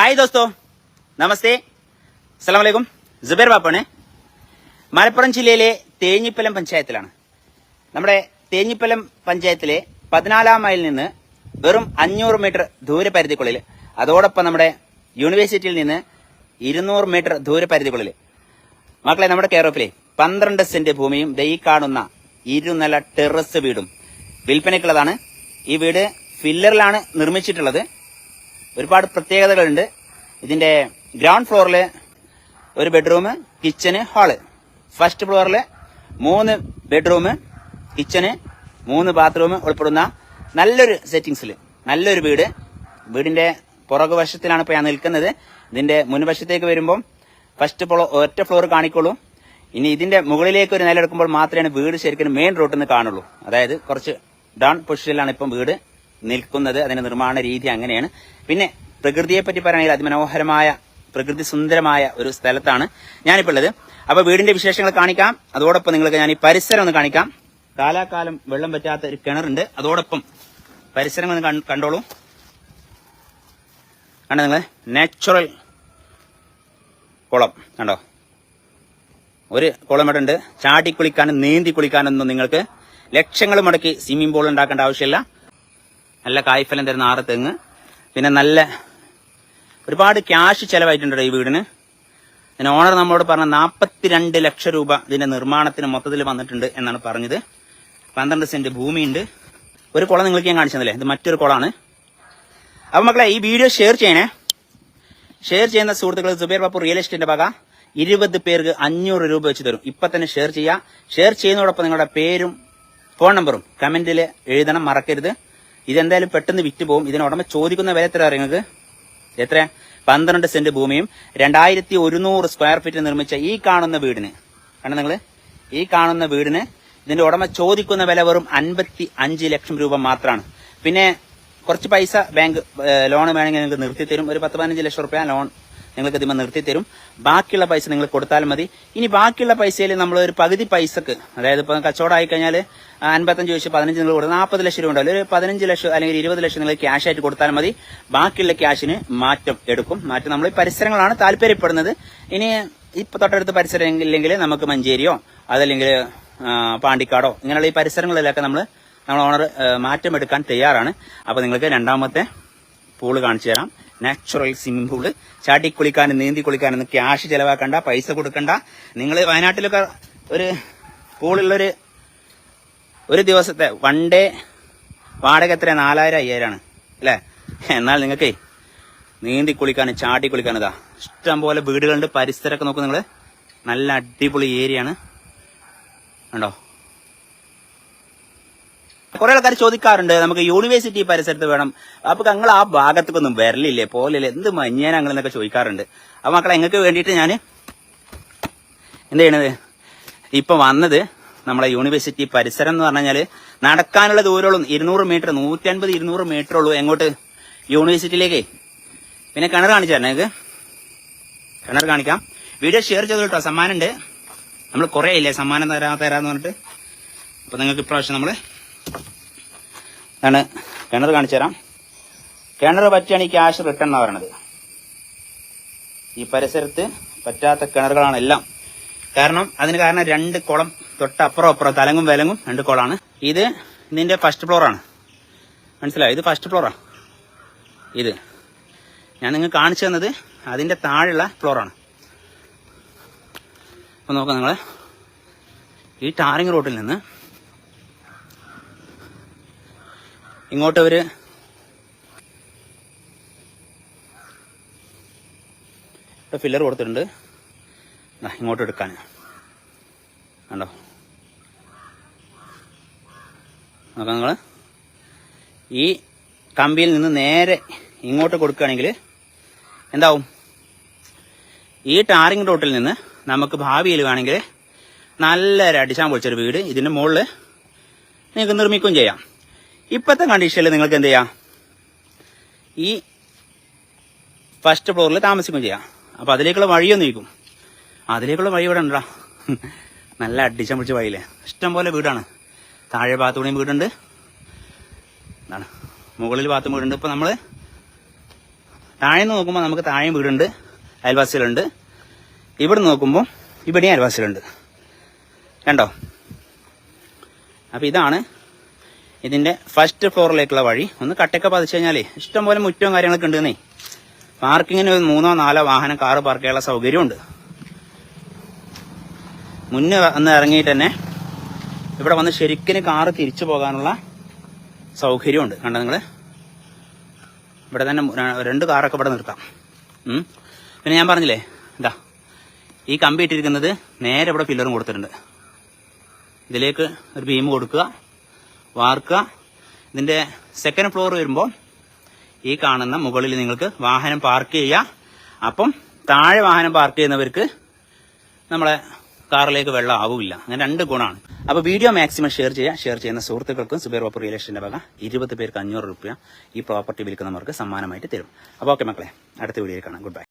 Hi ദോസ്തോ. നമസ്തേ. അസ്സലാം വലൈക്കും ജുബൈർ ബാപ്പാണ്. മലപ്പുറം ജില്ലയിലെ തേഞ്ഞിപ്പലം പഞ്ചായത്തിലാണ്. നമ്മുടെ തേഞ്ഞിപ്പലം പഞ്ചായത്തിലെ പതിനാലാം മൈലിൽ നിന്ന് വെറും അഞ്ഞൂറ് മീറ്റർ ദൂരപരിധിക്കുള്ളിൽ അതോടൊപ്പം നമ്മുടെ യൂണിവേഴ്സിറ്റിയിൽ നിന്ന് ഇരുന്നൂറ് മീറ്റർ ദൂരപരിധിക്കുള്ളിൽ മക്കളെ നമ്മുടെ കേരളത്തിലെ പന്ത്രണ്ട് സെന്റ് ഭൂമിയും ദൈ കാണുന്ന ഇരുനില ടെറസ് വീടും വിൽപ്പനയ്ക്കുള്ളതാണ്. ഈ വീട് ഫില്ലറിലാണ് നിർമ്മിച്ചിട്ടുള്ളത്. ഒരുപാട് പ്രത്യേകതകളുണ്ട്. ഇതിന്റെ ഗ്രൗണ്ട് ഫ്ലോറിൽ ഒരു ബെഡ്റൂം കിച്ചന് ഹാൾ ഫസ്റ്റ് ഫ്ലോറിൽ മൂന്ന് ബെഡ്റൂം കിച്ചന് മൂന്ന് ബാത്റൂം ഉൾപ്പെടുന്ന നല്ലൊരു സെറ്റിങ്സിൽ നല്ലൊരു വീട്. വീടിന്റെ പുറകു വശത്തിലാണ് ഇപ്പോൾ ഞാൻ നിൽക്കുന്നത്. ഇതിന്റെ മുൻവശത്തേക്ക് വരുമ്പം ഫസ്റ്റ് ഫ്ലോ ഒറ്റ ഫ്ലോർ കാണിക്കുള്ളൂ. ഇനി ഇതിന്റെ മുകളിലേക്ക് ഒരു നിലയെടുക്കുമ്പോൾ മാത്രമേ വീട് ശരിക്കും മെയിൻ റൂട്ടിൽ നിന്ന് കാണുള്ളൂ. അതായത് കുറച്ച് ഡൗൺ പൊസിഷനിലാണ് ഇപ്പം വീട്. നിൽക്കുന്നത് അതിന്റെ നിർമ്മാണ രീതി അങ്ങനെയാണ്. പിന്നെ പ്രകൃതിയെ പറ്റി പറയുകയാണെങ്കിൽ അതിമനോഹരമായ പ്രകൃതി സുന്ദരമായ ഒരു സ്ഥലത്താണ് ഞാനിപ്പോൾ ഉള്ളത്. അപ്പൊ വീടിന്റെ വിശേഷങ്ങൾ കാണിക്കാം. അതോടൊപ്പം നിങ്ങൾക്ക് ഞാൻ ഈ പരിസരം ഒന്ന് കാണിക്കാം. കാലാകാലം വെള്ളം പറ്റാത്ത ഒരു കിണറുണ്ട്. അതോടൊപ്പം പരിസരം ഒന്ന് കണ്ടോളൂ. കണ്ടോ നിങ്ങൾ നാച്ചുറൽ കുളം. കണ്ടോ? ഒരു കുളം ഇവിടെ ഉണ്ട്. ചാടി കുളിക്കാനും നീന്തി കുളിക്കാനൊന്നും നിങ്ങൾക്ക് ലക്ഷങ്ങൾ മുടക്കി സ്വിമ്മിംഗ് പൂൾ ഉണ്ടാക്കേണ്ട ആവശ്യമില്ല. നല്ല കായ്ഫലം തരുന്ന ആറ് തെങ്ങ്. പിന്നെ നല്ല ഒരുപാട് ക്യാഷ് ചെലവായിട്ടുണ്ട് ഈ വീടിന്. ഇതിന് ഓണർ നമ്മളോട് പറഞ്ഞ നാൽപ്പത്തിരണ്ട് ലക്ഷം രൂപ ഇതിന്റെ നിർമ്മാണത്തിന് മൊത്തത്തിൽ വന്നിട്ടുണ്ട് എന്നാണ് പറഞ്ഞത്. പന്ത്രണ്ട് സെന്റ് ഭൂമിയുണ്ട്. ഒരു കുളം നിങ്ങൾക്ക് ഞാൻ കാണിച്ചതല്ലേ? ഇത് മറ്റൊരു കുളമാണ്. അപ്പൊ മക്കളെ ഈ വീഡിയോ ഷെയർ ചെയ്യണേ. ഷെയർ ചെയ്യുന്ന സുഹൃത്തുക്കൾ സുബേർ ബാപ്പു റിയൽ എസ്റ്റേറ്റിന്റെ വക ഇരുപത് പേർക്ക് അഞ്ഞൂറ് രൂപ വെച്ച് തരും. ഇപ്പൊ തന്നെ ഷെയർ ചെയ്യുക ഷെയർ ചെയ്യുന്നതോടൊപ്പം നിങ്ങളുടെ പേരും ഫോൺ നമ്പറും കമന്റിൽ എഴുതണം. മറക്കരുത്. ഇതെന്തായാലും പെട്ടെന്ന് വിറ്റ് പോകും. ഇതിന് ഉടമ ചോദിക്കുന്ന വില എത്ര അറിയുന്നത്? എത്ര? പന്ത്രണ്ട് സെന്റ് ഭൂമിയും രണ്ടായിരത്തി ഒരുന്നൂറ് സ്ക്വയർ ഫീറ്റ് നിർമ്മിച്ച ഈ കാണുന്ന വീടിന്. കാരണം നിങ്ങൾ? ഈ കാണുന്ന വീടിന് ഇതിന്റെ ഉടമ ചോദിക്കുന്ന വില വെറും അൻപത്തി അഞ്ച് ലക്ഷം രൂപ മാത്രമാണ് പിന്നെ കുറച്ച് പൈസ ബാങ്ക് ലോൺ വേണമെങ്കിൽ നിങ്ങൾക്ക് നിർത്തി തരും ഒരു പത്ത് പതിനഞ്ച് ലക്ഷം റുപ്യ ലോൺ നിങ്ങൾക്ക് ഇതിമ നിർത്തി തരും ബാക്കിയുള്ള പൈസ നിങ്ങൾ കൊടുത്താൽ മതി. ഇനി ബാക്കിയുള്ള പൈസയിൽ നമ്മൾ ഒരു പകുതി പൈസക്ക് അതായത് ഇപ്പം കച്ചവടം ആയി കഴിഞ്ഞാൽ അൻപത്തഞ്ച് ചോദിച്ച് പതിനഞ്ച് നിങ്ങൾ കൊടുത്ത് നാൽപ്പത് ലക്ഷം രൂപ ഉണ്ടാവില്ല. ഒരു പതിനഞ്ച് ലക്ഷം അല്ലെങ്കിൽ ഇരുപത് ലക്ഷം നിങ്ങൾ ക്യാഷ് ആയിട്ട് കൊടുത്താൽ മതി. ബാക്കിയുള്ള ക്യാഷിന് മാറ്റം എടുക്കും. മാറ്റം നമ്മൾ ഈ പരിസരങ്ങളാണ് താല്പര്യപ്പെടുന്നത്. ഇനി ഇപ്പൊ തൊട്ടടുത്ത പരിസരം ഇല്ലെങ്കിൽ നമുക്ക് മഞ്ചേരിയോ അതല്ലെങ്കിൽ പാണ്ടിക്കാടോ ഇങ്ങനെയുള്ള ഈ പരിസരങ്ങളിലൊക്കെ നമ്മൾ നമ്മൾ ഓണർ മാറ്റം എടുക്കാൻ തയ്യാറാണ്. അപ്പൊ നിങ്ങൾക്ക് രണ്ടാമത്തെ പൂൾ കാണിച്ചു തരാം. നാച്ചുറൽ സ്വിമ്മിംഗ് പൂൾ ചാടി കുളിക്കാനും നീന്തി കുളിക്കാനും ക്യാഷ് ചെലവാക്കണ്ട പൈസ കൊടുക്കണ്ട. നിങ്ങൾ വയനാട്ടിലൊക്കെ ഒരു പൂളുള്ളൊരു ഒരു ദിവസത്തെ വൺ ഡേ വാടക എത്ര നാലായിരം അയ്യായിരമാണ് അല്ലേ? എന്നാൽ നിങ്ങൾക്ക് നീന്തി കുളിക്കാനും ചാടി കുളിക്കാനും ഇതാ. ഇഷ്ടം പോലെ വീടുകളുണ്ട്. പരിസരമൊക്കെ നോക്കും നിങ്ങൾ നല്ല അടിപൊളി ഏരിയയാണ് കണ്ടോ? കുറെ ആൾക്കാർ ചോദിക്കാറുണ്ട് നമുക്ക് യൂണിവേഴ്സിറ്റി പരിസരത്ത് വേണം. അപ്പൊ ഞങ്ങൾ ആ ഭാഗത്തേക്കൊന്നും വരലില്ലേ പോലില്ലേ എന്ത് മഞ്ഞാൻ ഞങ്ങൾ എന്നൊക്കെ ചോദിക്കാറുണ്ട്. അപ്പൊ മക്കളെ നിങ്ങൾക്ക് വേണ്ടിയിട്ട് ഞാൻ എന്ത് ചെയ്യണത്? ഇപ്പൊ വന്നത് നമ്മളെ യൂണിവേഴ്സിറ്റി പരിസരം എന്ന് പറഞ്ഞു കഴിഞ്ഞാൽ നടക്കാനുള്ള ദൂരമുള്ളൂ ഇരുന്നൂറ് മീറ്റർ നൂറ്റി അൻപത് ഇരുന്നൂറ് മീറ്റർ ഉള്ളൂ എങ്ങോട്ട്? യൂണിവേഴ്സിറ്റിയിലേക്കേ പിന്നെ കിണർ കാണിച്ചു തരണം നിങ്ങൾക്ക്. കിണർ കാണിക്കാം. വീഡിയോ ഷെയർ ചെയ്തു കേട്ടോ സമ്മാനം ഉണ്ട് നമ്മൾ കുറേ ഇല്ലേ സമ്മാനം തരാ തരാന്ന് പറഞ്ഞിട്ട്. അപ്പൊ നിങ്ങൾക്ക് ഇപ്രാവശ്യം നമ്മൾ ആണ് കിണർ കാണിച്ചു തരാം. കിണർ പറ്റുകയാണ് ഈ ക്യാഷ് റിട്ടേൺ എന്ന് പറയണത്. ഈ പരിസരത്ത് പറ്റാത്ത കിണറുകളാണ് എല്ലാം. കാരണം അതിന് കാരണം രണ്ട് കുളം തൊട്ടപ്പുറം അപ്പുറം തലങ്ങും വിലങ്ങും രണ്ട് കുളമാണ്. ഇത് ഇതിന്റെ ഫസ്റ്റ് ഫ്ലോറാണ് മനസ്സിലായോ? ഇത് ഫസ്റ്റ് ഫ്ലോറാണ് ഇത്. ഞാൻ നിങ്ങൾ കാണിച്ചു തന്നത് അതിന്റെ താഴെയുള്ള ഫ്ലോറാണ് അപ്പൊ നോക്കാം നിങ്ങൾ. ഈ ടാറിങ് റോട്ടിൽ നിന്ന് ഇങ്ങോട്ട് അവർ ഫില്ലർ കൊടുത്തിട്ടുണ്ട്. ഇങ്ങോട്ട് എടുക്കാൻ കണ്ടോ? നോക്കാം നിങ്ങൾ ഈ കമ്പിയിൽ നിന്ന് നേരെ ഇങ്ങോട്ട് കൊടുക്കുകയാണെങ്കിൽ എന്താവും? ഈ ടാറിംഗ് റോട്ടിൽ നിന്ന് നമുക്ക് ഭാവിയിൽ വേണമെങ്കിൽ നല്ലൊരു അടിച്ചാൻ പൊളിച്ചൊരു വീട് ഇതിന്റെ മുകളിൽ നിങ്ങൾക്ക് നിർമ്മിക്കുകയും ചെയ്യാം. ഇപ്പോഴത്തെ കണ്ടീഷനിൽ നിങ്ങൾക്ക് എന്ത് ചെയ്യാം? ഈ ഫസ്റ്റ് ഫ്ലോറിൽ താമസിക്കുകയും ചെയ്യാം. അപ്പോൾ അതിലേക്കുള്ള വഴിയൊന്നും ഇരിക്കും. അതിലേക്കുള്ള വഴി ഇവിടെ ഉണ്ടാ നല്ല അടിച്ചം പിടിച്ച വഴിയില്ലേ? ഇഷ്ടംപോലെ വീടാണ്. താഴെ ഭാഗത്തൂടെയും വീടുണ്ട്. എന്താണ് മുകളിൽ ഭാഗത്തും വീടുണ്ട്. ഇപ്പോൾ നമ്മൾ താഴെ നോക്കുമ്പോൾ നമുക്ക് താഴെയും വീടുണ്ട്. അയൽവാസികളുണ്ട്. ഇവിടെ നോക്കുമ്പോൾ ഇവിടെയും അയൽവാസികളുണ്ട്. കണ്ടോ? അപ്പോൾ ഇതാണ് ഇതിന്റെ ഫസ്റ്റ് ഫ്ലോറിലേക്കുള്ള വഴി ഒന്ന് കട്ടൊക്കെ പതിച്ചു കഴിഞ്ഞാലേ ഇഷ്ടംപോലെ മുറ്റവും കാര്യങ്ങളൊക്കെ ഉണ്ടെന്നേ പാർക്കിങ്ങിന് ഒരു മൂന്നോ നാലോ വാഹനം കാറ് പാർക്ക് ചെയ്യാനുള്ള സൗകര്യമുണ്ട് മുന്നേ വന്ന് ഇറങ്ങിയിട്ട് തന്നെ ഇവിടെ വന്ന് ശരിക്കും കാറ് തിരിച്ചു പോകാനുള്ള സൗകര്യമുണ്ട് കണ്ടോ നിങ്ങൾ ഇവിടെ തന്നെ രണ്ട് കാറൊക്കെ ഇവിടെ നിർത്താം. പിന്നെ ഞാൻ പറഞ്ഞില്ലേ ഇതാ ഈ കമ്പി ഇട്ടിരിക്കുന്നത് നേരെ ഇവിടെ പില്ലറും കൊടുത്തിട്ടുണ്ട്. ഇതിലേക്ക് ഒരു ബീം കൊടുക്കുക. വാർക്കുക. ഇതിന്റെ സെക്കൻഡ് ഫ്ലോർ വരുമ്പോൾ ഈ കാണുന്ന മുകളിൽ നിങ്ങൾക്ക് വാഹനം പാർക്ക് ചെയ്യാം അപ്പം താഴെ വാഹനം പാർക്ക് ചെയ്യുന്നവർക്ക് നമ്മളെ കാറിലേക്ക് വെള്ളം ആവില്ല അങ്ങനെ രണ്ട് ഗുണമാണ്. അപ്പോൾ വീഡിയോ മാക്സിമം ഷെയർ ചെയ്യുക. ഷെയർ ചെയ്യുന്ന സുഹൃത്തുക്കൾക്കും സുബേർ വപ്പ് റിയൽ എസ്റ്റേറ്റ് വക. ഇരുപത് പേർക്ക് അഞ്ഞൂറ് രൂപ ഈ പ്രോപ്പർട്ടി വിൽക്കുന്നവർക്ക് സമ്മാനമായിട്ട് തരും. അപ്പോൾ ഓക്കെ മക്കളെ അടുത്ത വീഡിയോയിൽ കാണാം. Good bye